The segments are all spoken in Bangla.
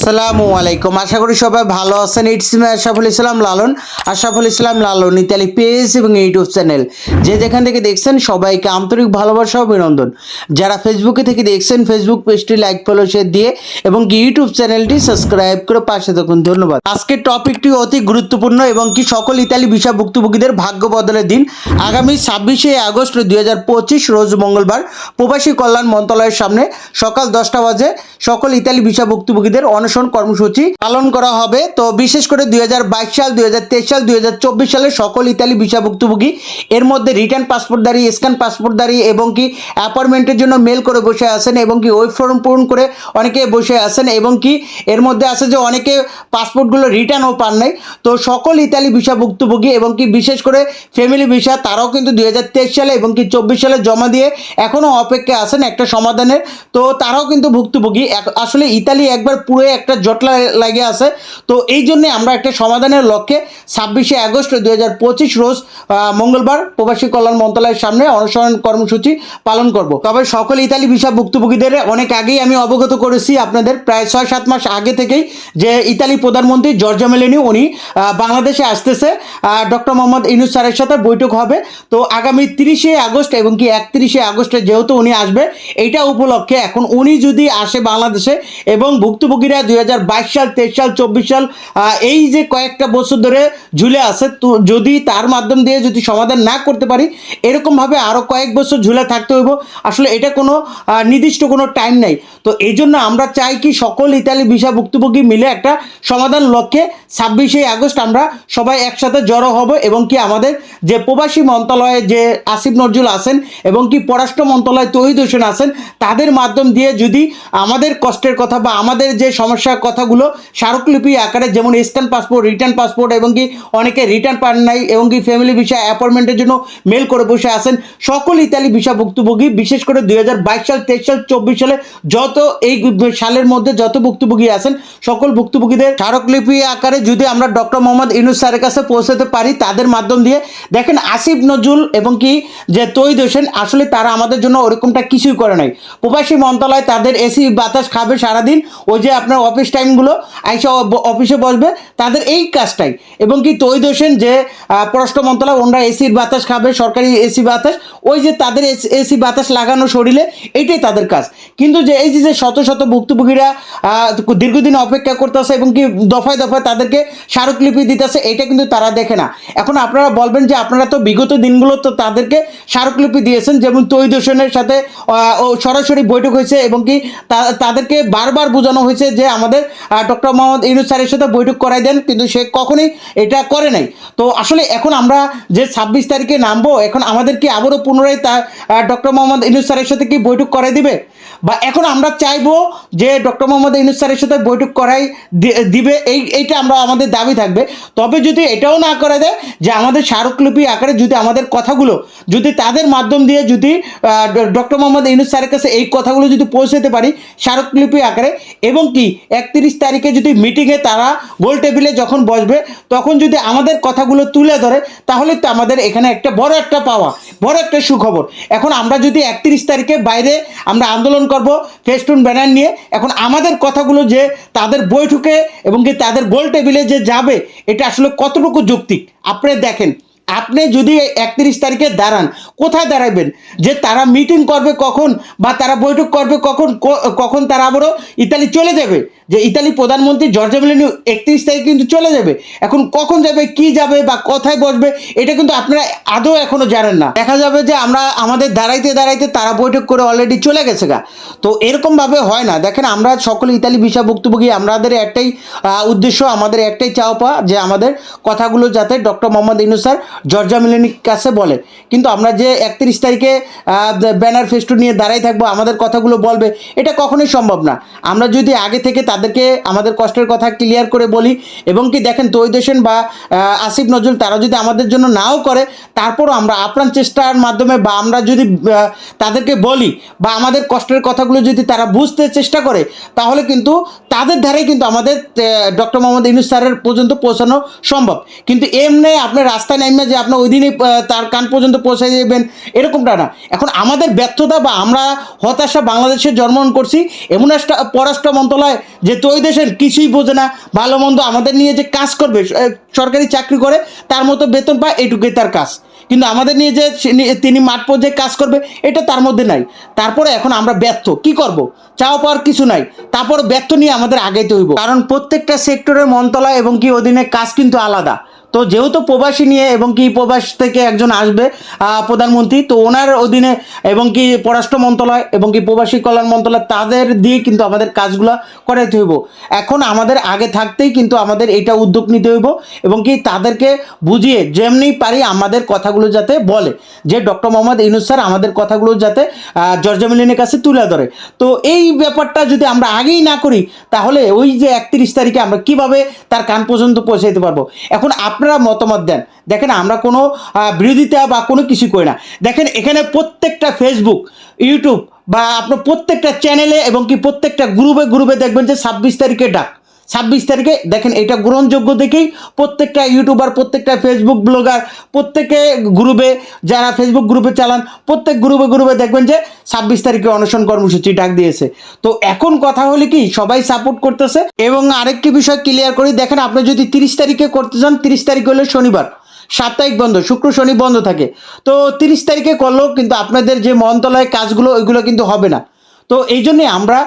আসসালামু আলাইকুম। আশা করি সবাই ভালো আছেন। It's me Ashraful Islam Lalon. Ashraful Islam Lalon Italy page এবং ইউটিউব চ্যানেল যে যেখান থেকে দেখছেন, সবাইকে আন্তরিক ভালোবাসা ও অভিনন্দন। যারা ফেসবুকে থেকে দেখছেন ফেসবুক পেজটি লাইক ফলো শেয়ার দিয়ে এবং ইউটিউব চ্যানেলটি সাবস্ক্রাইব করে পাশে থাকুন। ধন্যবাদ। আজকের টপিকটি অতি গুরুত্বপূর্ণ এবং কি সকল ইতালি ভিসা ভুক্তভোগীদের ভাগ্য বদলের দিন। আগামী ছাব্বিশে আগস্ট দুই হাজার পঁচিশ, রোজ মঙ্গলবার প্রবাসী কল্যাণ মন্ত্রণালয়ের সামনে সকাল দশটা বাজে সকল ইতালি ভিসা ভুক্তভোগীদের অনশন কর্মসূচি পালন করা হবে। তো বিশেষ করে দুই হাজার বাইশ সাল, দুই সাল, দুই সালে সকল ইতালি ভিসা ভুক্তভোগী এর মধ্যে রিটার্ন পাসপোর্টদারি স্ক্যান পাসপোর্টদারি এবং কি অ্যাপয়েন্টমেন্টের জন্য মেল করে বসে আছেন এবং কি ওয়েব ফর্ম পূরণ করে অনেকে বসে আছেন এবং কি এর মধ্যে আছে যে অনেকে পাসপোর্টগুলো রিটার্নও পান নাই। তো সকল ইতালি ভিসা ভুক্তভোগী এবং কি বিশেষ করে ফ্যামিলি ভিসা তারাও কিন্তু দুই হাজার তেইশ সালে এবং কি চব্বিশ সালে জমা দিয়ে এখনও অপেক্ষা আছেন একটা সমাধানের। তো তারাও কিন্তু ভুক্তভোগী। আসলে ইতালি একবার পুরো একটা জটলা লাগে আছে। তো এই জন্যে আমরা একটা সমাধানের লক্ষ্যে ছাব্বিশে আগস্ট দুই হাজার পঁচিশ রোজ মঙ্গলবার প্রবাসী কল্যাণ মন্ত্রণালয়ের সামনে অনুসরণ কর্মসূচি পালন করব। তবে সকল ইতালি ভিসা ভুক্তভোগীদের অনেক আগেই আমি অবগত করেছি আপনাদের প্রায় ছয় সাত মাস আগে থেকেই যে ইতালি প্রধানমন্ত্রী জর্জা মেলেনি, উনি বাংলাদেশে আসতেছে। ডক্টর মোহাম্মদ ইনুস স্যারের সাথে বৈঠক হবে। তো আগামী তিরিশে আগস্ট এবং কি একত্রিশে আগস্টে যেহেতু উনি আসবে, এইটা উপলক্ষে এখন উনি যদি আসে বাংলাদেশে এবং ভুক্তভোগীরা বাইশ সাল, তেইশ সাল, চব্বিশ সাল এই যে কয়েকটা বছর ধরে ঝুলে আছে, তো যদি তার মাধ্যম দিয়ে যদি সমাধান না করতে পারি এরকমভাবে আরও কয়েক বছর ঝুলে থাকতে হইব। আসলে এটা কোনো নির্দিষ্ট কোনো টাইম নাই। তো এই জন্য আমরা চাই কি সকল ইতালি ভিসা ভুক্তভোগী মিলে একটা সমাধান লক্ষ্যে ছাব্বিশে আগস্ট আমরা সবাই একসাথে জড়ো হব এবং কি আমাদের যে প্রবাসী মন্ত্রণালয়ে যে আসিফ নজরুল আছেন এবং কি পররাষ্ট্র মন্ত্রণালয় তহিদ হোসেন আছেন, তাদের মাধ্যম দিয়ে যদি আমাদের কষ্টের কথা বা আমাদের যে সমস্যার কথাগুলো স্মারকলিপি আকারে যেমন স্ক্যান পাসপোর্ট, রিটার্ন পাসপোর্ট এবং কি অনেকে রিটার্ন পান নাই এবং কি ফ্যামিলি ভিসা অ্যাপয়েন্টমেন্টের জন্য মেল করে বসে আছেন। সকল ইতালি ভিসা ভুক্তভোগী, বিশেষ করে দু হাজার বাইশ সাল, তেইশ সাল, চব্বিশ সালে যত এই সালের মধ্যে যত ভুক্তভোগী আছেন, সকল ভুক্তভোগীদের স্মারকলিপি আকারে যদি আমরা ডক্টর মোহাম্মদ ইনুস স্যারের কাছে পৌঁছাতে পারি, তাদের মাধ্যম দিয়ে, দেখেন আসিফ নজরুল এবং কি যে তৈদ হোসেন, আসলে তারা আমাদের জন্য ওরকমটা কিছুই করে নাই। প্রবাসী মন্ত্রণালয় তাদের এসি বাতাস খাবে সারাদিন, ওই যে আপনার অফিস টাইমগুলো আইসা অফিসে বসবে, তাদের এই কাজটাই। এবং কি তৈদ হোসেন যে পররাষ্ট্র মন্ত্রণালয়, ওনারা এসির বাতাস খাবে, সরকারি এসি বাতাস, ওই যে তাদের এসি বাতাস লাগানো শরীরে এইটাই তাদের কাজ। কিন্তু যে এই যে শত শত ভুক্তভোগীরা দীর্ঘদিন অপেক্ষা করতেছে এবং কি দফায় দফায় তাদেরকে স্মারকলিপি দিতেছে, এটা কিন্তু তারা দেখে না। এখন আপনারা বলবেন যে আপনারা তো বিগত দিনগুলো তো তাদেরকে স্মারকলিপি দিয়েছেন, যেমন তৈদ হোসেনের সাথে সরাসরি বৈঠক হয়েছে এবং কি তাদেরকে বারবার বোঝানো হয়েছে যে আমাদের ডক্টর মোহাম্মদ ইউনুস স্যারের সাথে বৈঠক করাই দেন, কিন্তু সে কখনোই এটা করে নাই। তো আসলে এখন আমরা যে ছাব্বিশ তারিখে নামবো, এখন আমাদের কি আবারও পুনরায় তা ডক্টর মোহাম্মদ ইউনুস স্যারের সাথে কি বৈঠক করাই দিবে? বা এখন আমরা চাইব যে ডক্টর মোহাম্মদ ইউনুস স্যারের সাথে বৈঠক করাই দিবে, এই, এইটা আমরা আমাদের দাবি থাকবে। তবে যদি এটাও না করে দেয় যে আমাদের স্মারকলিপি আকারে যদি আমাদের কথাগুলো, যদি তাদের মাধ্যম দিয়ে যদি ডক্টর মোহাম্মদ ইউনুস স্যারের কাছে এই কথাগুলো যদি পৌঁছাতে পারি, স্মারকলিপি আকারে, এবং কি একত্রিশ তারিখে যদি মিটিংয়ে তারা গোল টেবিলে যখন বসবে, তখন যদি আমাদের কথাগুলো তুলে ধরে, তাহলে তো আমাদের এখানে একটা বড় একটা পাওয়া বড় একটা সুখবর। এখন আমরা যদি একত্রিশ তারিখে বাইরে আমরা আন্দোলন করব, ফেস্টুন ব্যানার নিয়ে, এখন আমাদের কথাগুলো যে তাদের বৈঠকে এবং কি তাদের গোল টেবিলে যে যাবে, এটা আসলে কতটুকু যৌক্তিক? আপনি দেখেন। আপনি যদি একত্রিশ তারিখে দাঁড়ান, কোথায় দাঁড়াবেন যে তারা মিটিং করবে কখন বা তারা বৈঠক করবে কখন কখন তারা আবারও ইতালি চলে যাবে? যে ইতালি প্রধানমন্ত্রী জর্জা মেলিনি একত্রিশ তারিখ কিন্তু চলে যাবে। এখন কখন যাবে, কি যাবে বা কোথায় বসবে, এটা কিন্তু আপনারা আদৌ এখনও জানেন না। দেখা যাবে যে আমরা, আমাদের দাঁড়াইতে দাঁড়াইতে তারা বৈঠক করে অলরেডি চলে গেছে গা। তো এরকমভাবে হয় না। দেখেন, আমরা সকলে ইতালি ভিসা ভুক্তভোগী আমাদের একটাই উদ্দেশ্য, আমাদের একটাই চাওয়া পাওয়া যে আমাদের কথাগুলো যাতে doctor Mohammad Yunus sir Giorgia মিলেনির কাছে বলে। কিন্তু আমরা যে একত্রিশ তারিখে ব্যানার ফেস্টু নিয়ে দাঁড়াই থাকব, আমাদের কথাগুলো বলবে, এটা কখনোই সম্ভব না। আমরা যদি আগে থেকে তাদেরকে, আমাদের কষ্টের কথা ক্লিয়ার করে বলি, এবং কি দেখেন তৈদ হোসেন বা আসিফ নজরুল, তারা যদি আমাদের জন্য নাও করে, তারপরও আমরা আপ্রাণ চেষ্টার মাধ্যমে বা আমরা যদি তাদেরকে বলি, বা আমাদের কষ্টের কথাগুলো যদি তারা বুঝতে চেষ্টা করে, তাহলে কিন্তু তাদের ধারে কিন্তু আমাদের ডক্টর মোহাম্মদ ইউনুস স্যারের পর্যন্ত পৌঁছানো সম্ভব। কিন্তু এমনি আপনার রাস্তায় নামে যে আপনি ওই দিনই তার কান পর্যন্ত পৌঁছে দেবেন এরকমটা না। এখন আমাদের ব্যর্থতা বা আমরা হতাশা বাংলাদেশে জন্মগ্রহণ করছি, এমন একটা পররাষ্ট্র মন্ত্রণালয় যে তো ওই দেশের কিছুই বোঝে না, ভালো মন্দ আমাদের নিয়ে যে কাজ করবে সরকারি চাকরি করে, তার মতো বেতন পায়, এটুকুই তার কাজ। কিন্তু আমাদের নিয়ে যে তিনি মাঠ পর্যায়ে কাজ করবে, এটা তার মধ্যে নাই। তারপরে এখন আমরা ব্যর্থ, কি করব? চাও পাওয়ার কিছু নাই। তারপর ব্যর্থ নিয়ে আমাদের আগাইতে হইব। কারণ প্রত্যেকটা সেক্টরের মন্ত্রণালয় এবং কি অধীনে কাজ কিন্তু আলাদা। তো যেহেতু প্রবাসী নিয়ে এবং কি প্রবাস থেকে একজন আসবে প্রধানমন্ত্রী তো ওনার অধীনে এবং কি পররাষ্ট্র মন্ত্রণালয় এবং কি প্রবাসী কল্যাণ মন্ত্রণালয় তাদের দিয়ে কিন্তু আমাদের কাজগুলো করাইতে হইব। এখন আমাদের আগে থাকতেই কিন্তু আমাদের এটা উদ্যোগ নিতে হইব এবং কি তাদেরকে বুঝিয়ে যেমনি পারি আমাদের কথাগুলো যাতে বলে। যে ডক্টর মোহাম্মদ ইউনুস স্যার আমাদের কথাগুলো যাতে আহ, জর্জা মিলিনের কাছে তুলে ধরে। তো এই ব্যাপারটা যদি আমরা আগেই না করি তাহলে ওই যে একত্রিশ তারিখে আমরা কীভাবে তার কান পর্যন্ত পৌঁছাইতে পারব? এখন আপনারা মতামত দেন। দেখেন, আমরা কোনো বিরোধিতা বা কোনো কিছু করি না। দেখেন, এখানে প্রত্যেকটা ফেসবুক ইউটিউব বা আপনার প্রত্যেকটা চ্যানেলে এবং কি প্রত্যেকটা গ্রুপে গ্রুপে দেখবেন যে ছাব্বিশ তারিখে ডাক। ছাব্বিশ তারিখে দেখেন এটা গ্রহণযোগ্য দেখেই প্রত্যেকটা ইউটিউবার, প্রত্যেকটা ফেসবুক ব্লগার প্রত্যেকে গ্রুপে যারা ফেসবুক গ্রুপে চালান, প্রত্যেক গ্রুপে গ্রুপে দেখবেন যে ছাব্বিশ তারিখে অনশন কর্মসূচি ডাক দিয়েছে। তো এখন কথা হলে কি, সবাই সাপোর্ট করতেছে। এবং আরেকটি বিষয় ক্লিয়ার করি, দেখেন আপনি যদি তিরিশ তারিখে করতে চান, তিরিশ তারিখ হলে শনিবার। সাপ্তাহিক বন্ধ, শুক্র, শনি বন্ধ থাকে। তো তিরিশ তারিখে করলেও কিন্তু আপনাদের যে মন্ত্রণালয় কাজগুলো, ওইগুলো কিন্তু হবে না। তো এই জন্যে আমরা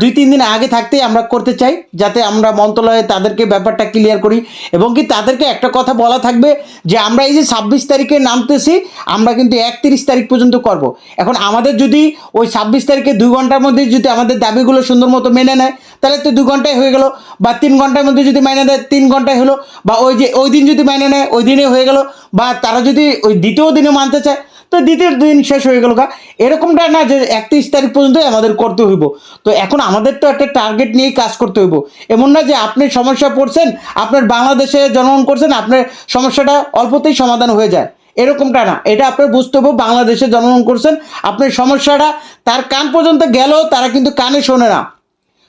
দুই, তিন দিন আগে থাকতেই আমরা করতে চাই, যাতে আমরা মন্ত্রণালয়ে তাদেরকে ব্যাপারটা ক্লিয়ার করি এবং কি তাদেরকে একটা কথা বলা থাকবে যে আমরা এই যে ছাব্বিশ তারিখে নামতেছি, আমরা কিন্তু একত্রিশ তারিখ পর্যন্ত করব। এখন আমাদের যদি ওই ছাব্বিশ তারিখে দুই ঘণ্টার মধ্যে যদি আমাদের দাবিগুলো সুন্দর মতো মেনে নেয়, তাহলে তো দু ঘন্টায় হয়ে গেল বা তিন ঘণ্টার মধ্যে যদি মাইনে দেয় তিন ঘন্টায় হলো বা ওই যে ওই দিন যদি মাইনে নেয়, ওই দিনে হয়ে গেল বা তারা যদি ওই দ্বিতীয় দিনে মানতে চায় তো দ্বিতীয় দিন শেষ হয়ে গেল গা। এরকমটা না যে একত্রিশ তারিখ পর্যন্তই আমাদের করতে হইব। তো এখন আমাদের তো একটা টার্গেট নিয়েই কাজ করতে হইব। এমন না যে আপনি সমস্যা পড়ছেন, আপনার বাংলাদেশে জন্মগ্রহণ করছেন, আপনার সমস্যাটা অল্পতেই সমাধান হয়ে যায়। এরকমটা না। এটা আপনার বুঝতে হবে বাংলাদেশে জন্মগ্রহণ করছেন। আপনার সমস্যাটা তার কান পর্যন্ত গেলেও তারা কিন্তু কানে শোনে না।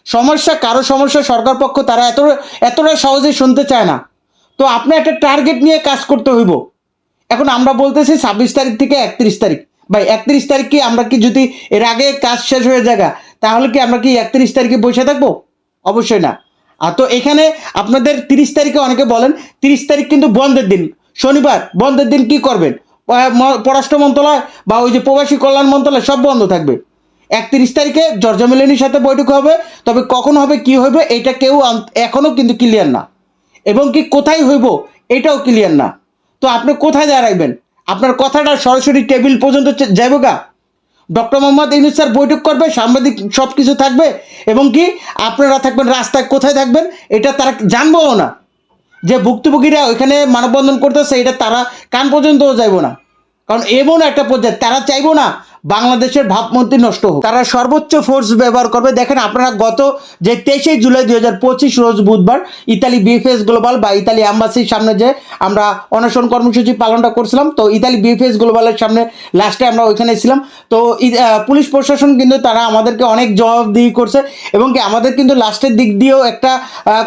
সমস্যা কারও সমস্যা সরকার পক্ষ তারা এত, এতটা সহজে শুনতে চায় না। তো আপনি একটা টার্গেট নিয়ে কাজ করতে হইব। এখন আমরা বলতেছি ছাব্বিশ তারিখ থেকে একত্রিশ তারিখ। ভাই, একত্রিশ তারিখ কি আমরা কি যদি এর আগে কাজ শেষ হয়ে জায়গা তাহলে কি আমরা কি একত্রিশ তারিখে বসে থাকব? অবশ্যই না। আর তো এখানে আপনাদের তিরিশ তারিখে অনেকে বলেন, তিরিশ তারিখ কিন্তু বন্ধের দিন। শনিবার, বন্ধের দিন কি করবেন? পররাষ্ট্র মন্ত্রণালয় বা ওই যে প্রবাসী কল্যাণ মন্ত্রণালয় সব বন্ধ থাকবে। একত্রিশ তারিখে জর্জা মিলেনির সাথে বৈঠক হবে, তবে কখন হবে, কি হবে এটা কেউ এখনও কিন্তু ক্লিয়ার না। এবং কি কোথায় হইব, এটাও ক্লিয়ার না। তো আপনি কোথায় দেয়া রাখবেন? আপনার কথাটা সরাসরি টেবিল পর্যন্ত যাইব গা। ডক্টর মোহাম্মদ ইউনুস স্যার বৈঠক করবে, সাংবাদিক সব কিছু থাকবে, এবং কি আপনারা থাকবেন, রাস্তায় কোথায় থাকবেন, এটা তারা জানবও না। যে ভুক্তভোগীরা ওইখানে মানববন্ধন করতেছে, এটা তারা কান পর্যন্তও যাইব না। কারণ এমন একটা পর্যায়ে, তারা চাইব না বাংলাদেশের ভাবমূর্তি নষ্ট হোক। তারা সর্বোচ্চ ফোর্স ব্যবহার করবে। দেখেন আপনারা গত যে তেইশে জুলাই দুই হাজার পঁচিশ রোজ বুধবার ইতালি বিএফএস গ্লোবাল বা ইতালি অ্যাম্বাসির সামনে যে আমরা অনশন কর্মসূচি পালনটা করছিলাম, তো ইতালি বিএফএস গ্লোবালের সামনে লাস্টে আমরা ওইখানে ছিলাম। তো পুলিশ প্রশাসন কিন্তু তারা আমাদেরকে অনেক জবাবদিহি করছে এবং কি আমাদের কিন্তু লাস্টের দিক দিয়েও একটা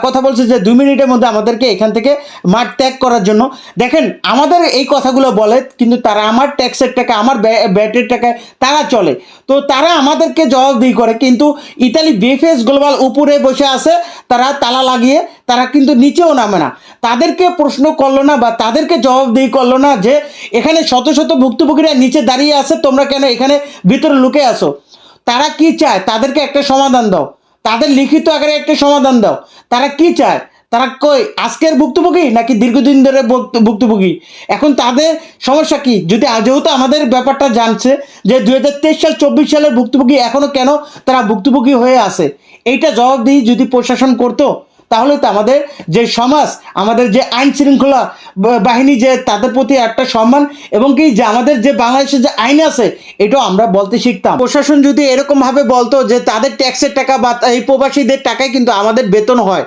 কথা বলছে যে দুই মিনিটের মধ্যে আমাদেরকে এখান থেকে মাঠ ত্যাগ করার জন্য। দেখেন আমাদের এই কথাগুলো বলে, কিন্তু তারা আমার ট্যাক্সের টাকা, আমার ব্যা- ব্যাটের টাকায় তারা চলে। তো তারা আমাদেরকে জবাবদিহি করে, কিন্তু ইতালি বিএফএস গ্লোবাল উপরে বসে আছে, তারা তালা লাগিয়ে, তারা কিন্তু নিচেও নামে না। তাদেরকে প্রশ্ন করল না বা তাদেরকে জবাবদিহি করল না যে, এখানে শত শত ভুক্তভোগীরা নিচে দাঁড়িয়ে আছে, তোমরা কেন এখানে ভিতরে লুকে আসো তারা কি চায়? তাদেরকে একটা সমাধান দাও। তাদের লিখিত আকারে একটা সমাধান দাও। তারা কি চায়? তারা কই, আজকের ভুক্তভোগী নাকি দীর্ঘদিন ধরে ভুক্ত- ভুক্তভোগী? এখন তাদের সমস্যা কি? যদি যেহেতু আমাদের ব্যাপারটা জানছে যে দুই হাজার তেইশ সাল, চব্বিশ সালের ভুক্তভোগী এখনও কেন তারা ভুক্তভোগী হয়ে আছে? এইটা জবাবদিহি যদি প্রশাসন করতো, তাহলে তো আমাদের যে সমাজ, আমাদের যে আইন শৃঙ্খলা বাহিনী যে তাদের প্রতি একটা সম্মান এবং কি যে আমাদের যে বাংলাদেশের যে আইন আছে, এটাও আমরা বলতে শিখতাম। প্রশাসন যদি এরকমভাবে বলতো যে তাদের ট্যাক্সের টাকা বা এই প্রবাসীদের টাকায় কিন্তু আমাদের বেতন হয়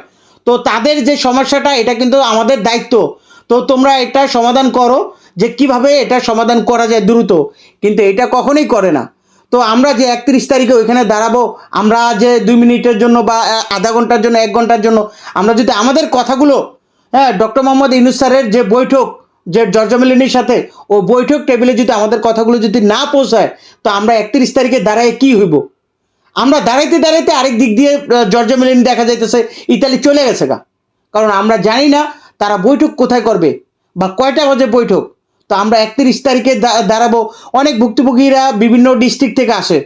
তো তাদের যে সমস্যাটা, এটা কিন্তু আমাদের দায়িত্ব। তো তোমরা এটা সমাধান করো যে কীভাবে এটা সমাধান করা যায় দ্রুত। কিন্তু এটা কখনোই করে না। তো আমরা যে একত্রিশ তারিখে ওইখানে দাঁড়াবো, আমরা যে দুই মিনিটের জন্য বা আধা ঘণ্টার জন্য, এক ঘণ্টার জন্য, আমরা যদি আমাদের কথাগুলো হ্যাঁ ডক্টর মোহাম্মদ ইনুস স্যারের যে বৈঠক, যে জর্জমেলিনীর সাথে, ও বৈঠক টেবিলে যদি আমাদের কথাগুলো যদি না পৌঁছায়, তো আমরা একত্রিশ তারিখে দাঁড়ায় কি হইব? আমরা দাঁড়াইতে দাঁড়াইতে আরেক দিক দিয়ে জর্জা মেলিন দেখা যাইতেছে, ইতালি চলে গেছে গা। কারণ আমরা জানি না তারা বৈঠক কোথায় করবে বা কয়টা বাজে বৈঠক। তো আমরা একত্রিশ তারিখে দাঁড়াবো। অনেক ভুক্তভোগীরা বিভিন্ন ডিস্ট্রিক্ট থেকে আসে।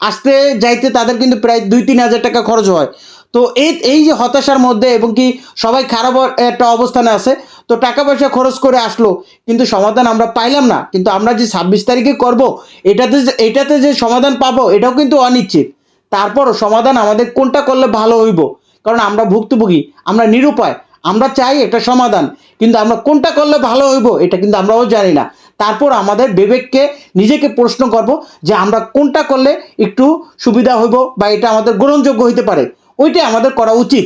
আসতে যাইতে তাদের কিন্তু প্রায় দুই তিন হাজার টাকা খরচ হয়। তো এই এই যে হতাশার মধ্যে এবং কি সবাই খারাপ একটা অবস্থানে আছে, তো টাকা পয়সা খরচ করে আসলো। কিন্তু সমাধান আমরা পাইলাম না। কিন্তু আমরা যে ছাব্বিশ তারিখে করব, এটাতে এটাতে যে সমাধান পাবো, এটাও কিন্তু অনিশ্চিত। তারপরও সমাধান আমাদের কোনটা করলে ভালো হইব? কারণ আমরা ভুক্তভোগী, আমরা নিরুপায়, আমরা চাই একটা সমাধান, কিন্তু আমরা কোনটা করলে ভালো হইব এটা কিন্তু আমরাও জানি না। তারপর আমাদের বিবেককে নিজেকে প্রশ্ন করব যে আমরা কোনটা করলে একটু সুবিধা হইব বা এটা আমাদের গ্রহণযোগ্য হইতে পারে। ওইটাই আমাদের করা উচিত।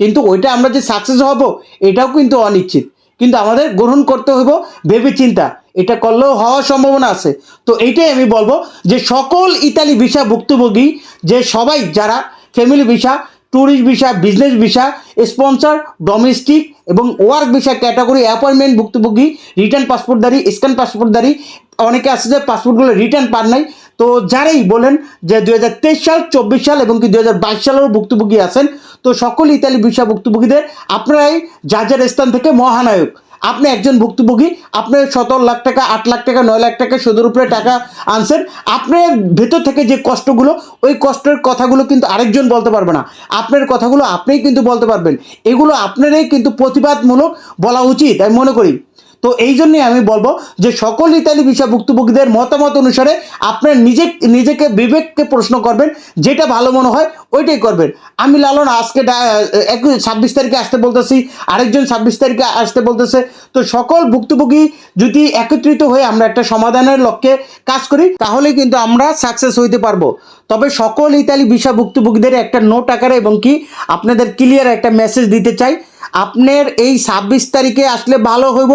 কিন্তু ওইটা আমরা যে সাকসেস হব, এটাও কিন্তু অনিশ্চিত। কিন্তু আমাদের গ্রহণ করতে হইব ভেবে চিন্তা এটা করলেও হওয়ার সম্ভাবনা আছে। তো এইটাই আমি বলব যে সকল ইতালি ভিসা ভুক্তভোগী, যে সবাই যারা family visa tourist visa business visa sponsor domestic এবং ওয়ার্ক ভিসা ক্যাটাগরি অ্যাপয়েন্টমেন্ট ভুক্তভোগী রিটার্ন পাসপোর্টদারি স্ক্যান পাসপোর্টদারি অনেকে আছে যে পাসপোর্টগুলো রিটার্ন পান নাই। তো যারাই বলেন যে দু হাজার তেইশ সাল, চব্বিশ সাল এবং কি বাইশ সালেরও ভুক্তভোগী আছেন, তো সকল ইতালি ভিসা ভুক্তভোগীদের, আপনারাই যার যার স্থান থেকে মহানায়ক। আপনি একজন ভুক্তভোগী, আপনি সতেরো লাখ টাকা, আট লাখ টাকা, নয় লাখ টাকা সুদের উপরে টাকা আনছেন, আপনার ভেতর থেকে যে কষ্টগুলো, ওই কষ্টের কথাগুলো কিন্তু আরেকজন বলতে পারবে না। আপনার কথাগুলো আপনিই কিন্তু বলতে পারবেন। এগুলো আপনারই কিন্তু প্রতিবাদমূলক বলা উচিত, আমি মনে করি। তো এই জন্যই আমি বলব যে সকল ইতালি ভিসা ভুক্তভোগীদের মতামত অনুসারে আপনার নিজে, নিজেকে বিবেককে প্রশ্ন করবেন, যেটা ভালো মনে হয় ওইটাই করবেন। আমি লালন, আজকে একুশ ছাব্বিশ তারিখে আসতে বলতেছি, আরেকজন ছাব্বিশ তারিখে আসতে বলতেছে। তো সকল ভুক্তভোগী যদি একত্রিত হয়ে আমরা একটা সমাধানের লক্ষ্যে কাজ করি, তাহলে কিন্তু আমরা সাকসেস হইতে পারব। তবে সকল ইতালি ভিসা ভুক্তভোগীদের একটা নোট আকারে এবং কি, আপনাদের ক্লিয়ার একটা মেসেজ দিতে চাই। আপনার এই ছাব্বিশ তারিখে আসলে ভালো হইব।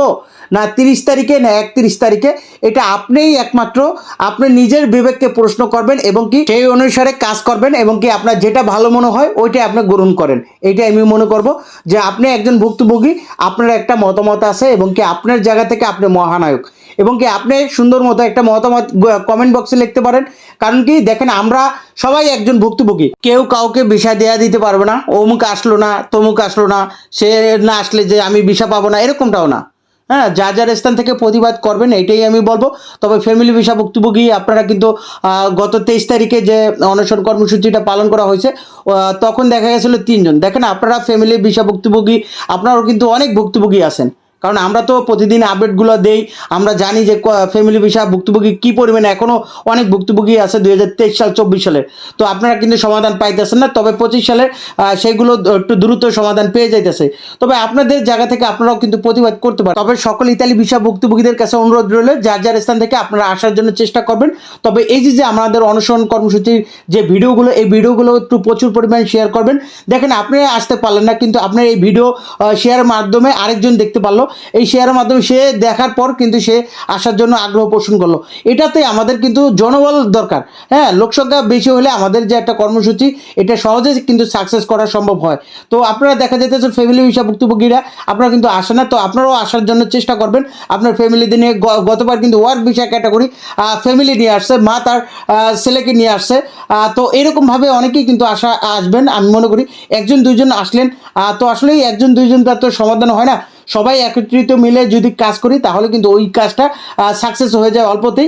না, তিরিশ তারিখে, না, একত্রিশ তারিখে। এটা আপনিই একমাত্র আপনি নিজের বিবেককে প্রশ্ন করবেন এবং কি সেই অনুসারে কাজ করবেন এবং কি আপনার যেটা ভালো মনে হয়, ওইটাই আপনি গ্রহণ করেন। এইটা আমি মনে করব যে আপনি একজন ভুক্তভোগী, আপনার একটা মতামত আছে এবং কি আপনার জায়গা থেকে আপনি মহানায়ক। এবং কি আপনি সুন্দর মতো একটা মতামত কমেন্ট বক্সে লিখতে পারেন। কারণ কি দেখেন, আমরা সবাই একজন ভুক্তভোগী। কেউ কাউকে বিষা দেয়া দিতে পারবে না। অমুক আসলো না, তমুক আসলো না। সে না আসলে যে আমি বিষা পাবো না, এরকমটাও না। হ্যাঁ যা যার স্থান থেকে প্রতিবাদ করবেন এটাই আমি বলব। তবে ফ্যামিলি ভিসা ভুক্তভোগী, আপনারা কিন্তু গত তেইশ তারিখে যে অনশন কর্মসূচিটা পালন করা হয়েছে তখন দেখা গেছিল তিনজন। দেখেন, আপনারা ফ্যামিলি ভিসা ভুক্তভোগী, আপনারাও কিন্তু অনেক ভুক্তভোগী আছেন। কারণ আমরা তো প্রতিদিন আপডেটগুলো দেই, আমরা জানি যে ফ্যামিলি ভিসা ভুক্তভোগী কী পরিমাণে এখনও অনেক ভুক্তভোগী আছে দুই হাজার তেইশ সাল, চব্বিশ সালের তো আপনারা কিন্তু সমাধান পাইতেছেন না, তবে পঁচিশ সালে সেগুলো একটু দ্রুত সমাধান পেয়ে যাইতেছে। তবে আপনাদের জায়গা থেকে আপনারাও কিন্তু প্রতিবাদ করতে পারেন। তবে সকল ইতালি ভিসা ভুক্তভোগীদের কাছে অনুরোধ রইল, যার যার স্থান থেকে আপনারা আসার জন্য চেষ্টা করবেন। তবে এই যে যে আমাদের অনুসরণ কর্মসূচির যে ভিডিওগুলো, এই ভিডিওগুলো একটু প্রচুর পরিমাণে শেয়ার করবেন। দেখেন, আপনি আসতে পারলেন না, কিন্তু আপনার এই ভিডিও শেয়ারের মাধ্যমে আরেকজন দেখতে পারল। এই শেয়ারের মাধ্যমে সে দেখার পর কিন্তু সে আসার জন্য আগ্রহ পোষণ করল। এটাতে আমাদের কিন্তু জনবল দরকার। হ্যাঁ লোকসংখ্যা বেশি হলে আমাদের যে একটা কর্মসূচি, এটা সহজে কিন্তু সাকসেস করা সম্ভব হয়। তো আপনারা দেখা যেতেছে ফ্যামিলি ভিসা ভুক্তভোগীরা, আপনারা কিন্তু আসে না, তো আপনারাও আসার জন্য চেষ্টা করবেন। আপনার ফ্যামিলিতে নিয়ে গতবার কিন্তু ওয়ার্ক ভিসা ক্যাটাগরি ফ্যামিলি নিয়ে আসছে, মা তার ছেলেকে নিয়ে আসছে। তো এরকমভাবে অনেকেই কিন্তু আসা, আসবেন, আমি মনে করি। একজন, দুইজন আসলেন তো আসলেই একজন দুইজনটা তো সমাধান হয় না। সবাই একত্রিত মিলে যদি কাজ করি, তাহলে কিন্তু ওই কাজটা সাকসেস হয়ে যায় অল্পতেই।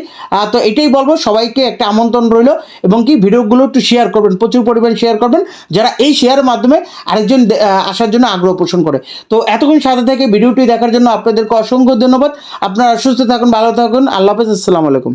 তো এটাই বলব, সবাইকে একটা আমন্ত্রণ রইল এবং কি ভিডিওগুলো একটু শেয়ার করবেন, প্রচুর পরিমাণ শেয়ার করবেন, যারা এই শেয়ারের মাধ্যমে আরেকজন আসার জন্য আগ্রহ পোষণ করে। তো এতক্ষণ সাথে থেকে ভিডিওটি দেখার জন্য আপনাদেরকে অসংখ্য ধন্যবাদ। আপনারা সুস্থ থাকুন, ভালো থাকুন, আল্লাহ হাফেজ, আসসালামু আলাইকুম।